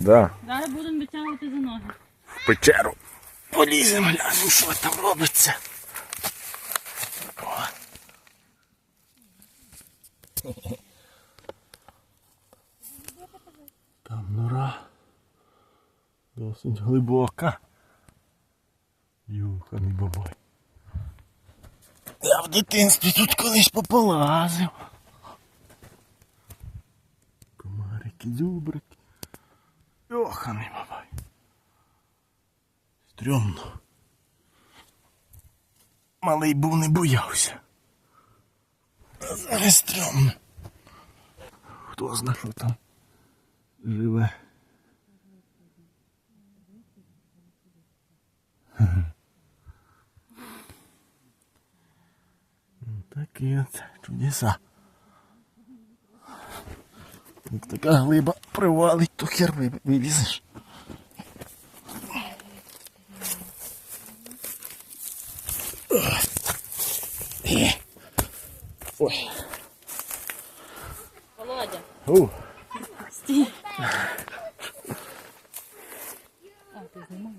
Да. Зараз будемо витягувати за ноги. В печеру. Поліземо, глянемо, що там робиться. О. Там нора досить глибока. Юханий бабай. Я в дитинстві тут колись пополазив. Комарики, дзюбрики. Йоханий бабай. Стрьомно. Малий був не боявся. А зараз стрьомно. Хто знає, що там живе. Ну, Такі от чудеса. Як така глиба привалить, то хер ви- вилізеш. Е. Ой. Володя. О, Стій. А, ти знімаєш?